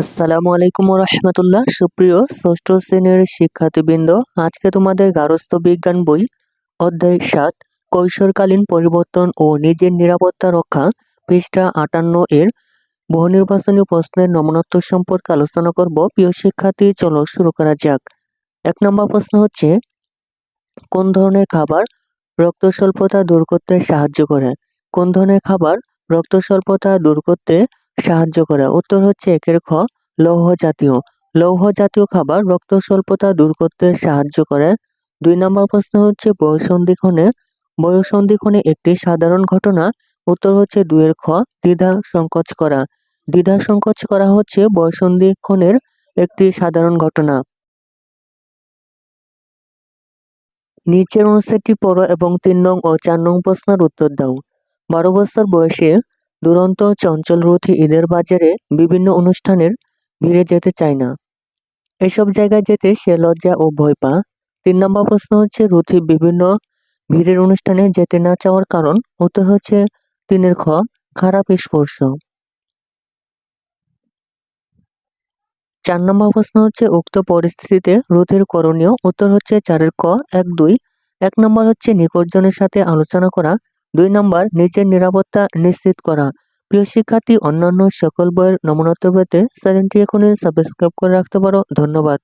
আসসালামু আলাইকুম রহমতুল্লাহ সুপ্রিয় ষষ্ঠ শ্রেণির শিক্ষার্থীবৃন্দ, আজকে তোমাদের গারস্থ বিজ্ঞান বই, অধ্যায় সাত, কৈশোরকালীন পরিবর্তন ও নিজের নিরাপত্তা রক্ষা, পৃষ্ঠা আটান্ন এর বহু নির্বাচনী প্রশ্নের নমনত্ব সম্পর্কে আলোচনা করব। প্রিয় শিক্ষার্থী, চলো শুরু করা যাক। এক নম্বর প্রশ্ন হচ্ছে, কোন ধরনের খাবার রক্ত স্বল্পতা দূর করতে সাহায্য করে? কোন ধরনের খাবার রক্ত স্বল্পতা দূর করতে সাহায্য করে। উত্তর হচ্ছে একের খ লৌহ জাতীয় লৌহ জাতীয় খাবার রক্ত স্বল্পতা দূর করতে সাহায্য করে। দুই নম্বর প্রশ্ন হচ্ছে বয়সন্ধিক্ষণে বয়সন্ধিক্ষণে একটি সাধারণ ঘটনা। উত্তর হচ্ছে দুয়ের খ, দ্বিধা সংকোচ করা। দ্বিধা সংকোচ করা হচ্ছে বয়সন্ধিক্ষণের একটি সাধারণ ঘটনা। নিচের অনুচ্ছেদটি পড়ো এবং তিন নং ও চার নং প্রশ্নের উত্তর দাও। বারো বছর বয়সে দুরন্ত চঞ্চল রথী ঈদের বাজারে বিভিন্ন অনুষ্ঠানের ভিড়ে যেতে চায় না। এসব জায়গায় যেতে সে লজ্জা ও ভয় পা তিন নম্বর প্রশ্ন হচ্ছে, রথি বিভিন্ন ভিড়ের অনুষ্ঠানে যেতে না চাওয়ার কারণ? উত্তর হচ্ছে তিনের খ, খারাপ স্পর্শ। চার নম্বর প্রশ্ন হচ্ছে, উক্ত পরিস্থিতিতে রথের করণীয়? উত্তর হচ্ছে, চারের ক, এক, দুই। এক নম্বর হচ্ছে, নিকটজনের সাথে আলোচনা করা। দুই নম্বর, নিজের নিরাপত্তা নিশ্চিত করা। প্রিয় শিক্ষার্থী, অন্যান্য সকল বইয়ের নমনত্ব পেতে চ্যানেলটি এখনই সাবস্ক্রাইব করে রাখতে পারো। ধন্যবাদ।